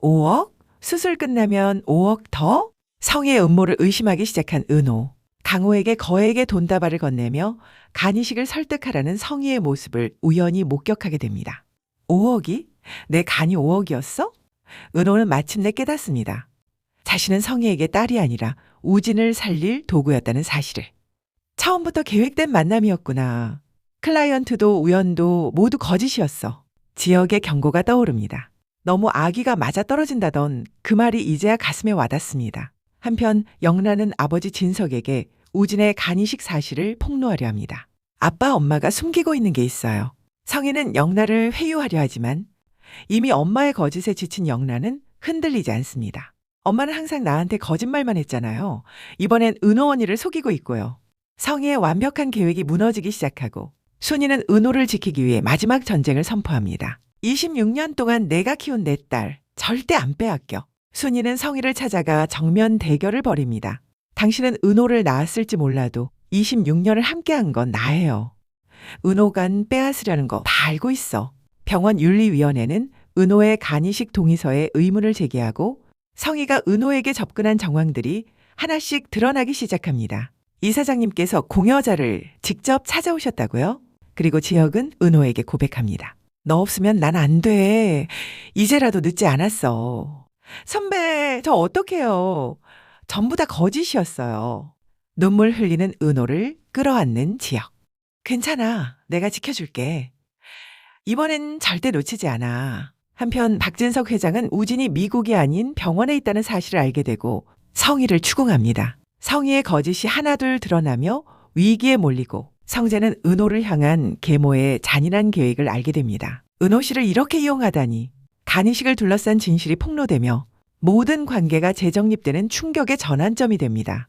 5억? 수술 끝나면 5억 더? 성희의 음모를 의심하기 시작한 은호. 강호에게 거액의 돈다발을 건네며 간이식을 설득하라는 성희의 모습을 우연히 목격하게 됩니다. 5억이? 내 간이 5억이었어? 은호는 마침내 깨닫습니다. 자신은 성희에게 딸이 아니라 우진을 살릴 도구였다는 사실을. 처음부터 계획된 만남이었구나. 클라이언트도 우연도 모두 거짓이었어. 지역의 경고가 떠오릅니다. 너무 아기가 맞아 떨어진다던 그 말이 이제야 가슴에 와닿습니다. 한편 영란은 아버지 진석에게 우진의 간이식 사실을 폭로하려 합니다. 아빠 엄마가 숨기고 있는 게 있어요. 성희는 영란을 회유하려 하지만 이미 엄마의 거짓에 지친 영란은 흔들리지 않습니다. 엄마는 항상 나한테 거짓말만 했잖아요. 이번엔 은호 언니를 속이고 있고요. 성희의 완벽한 계획이 무너지기 시작하고 순이는 은호를 지키기 위해 마지막 전쟁을 선포합니다. 26년 동안 내가 키운 내 딸 절대 안 빼앗겨. 순이는 성희를 찾아가 정면 대결을 벌입니다. 당신은 은호를 낳았을지 몰라도 26년을 함께한 건 나예요. 은호간 빼앗으려는 거 다 알고 있어. 병원 윤리위원회는 은호의 간이식 동의서에 의문을 제기하고 성희가 은호에게 접근한 정황들이 하나씩 드러나기 시작합니다. 이사장님께서 공여자를 직접 찾아오셨다고요? 그리고 지혁은 은호에게 고백합니다. 너 없으면 난 안 돼. 이제라도 늦지 않았어. 선배, 저 어떡해요. 전부 다 거짓이었어요. 눈물 흘리는 은호를 끌어안는 지혁. 괜찮아. 내가 지켜줄게. 이번엔 절대 놓치지 않아. 한편 박진석 회장은 우진이 미국이 아닌 병원에 있다는 사실을 알게 되고 성희를 추궁합니다. 성희의 거짓이 하나둘 드러나며 위기에 몰리고 성재는 은호를 향한 계모의 잔인한 계획을 알게 됩니다. 은호 씨를 이렇게 이용하다니 간이식을 둘러싼 진실이 폭로되며 모든 관계가 재정립되는 충격의 전환점이 됩니다.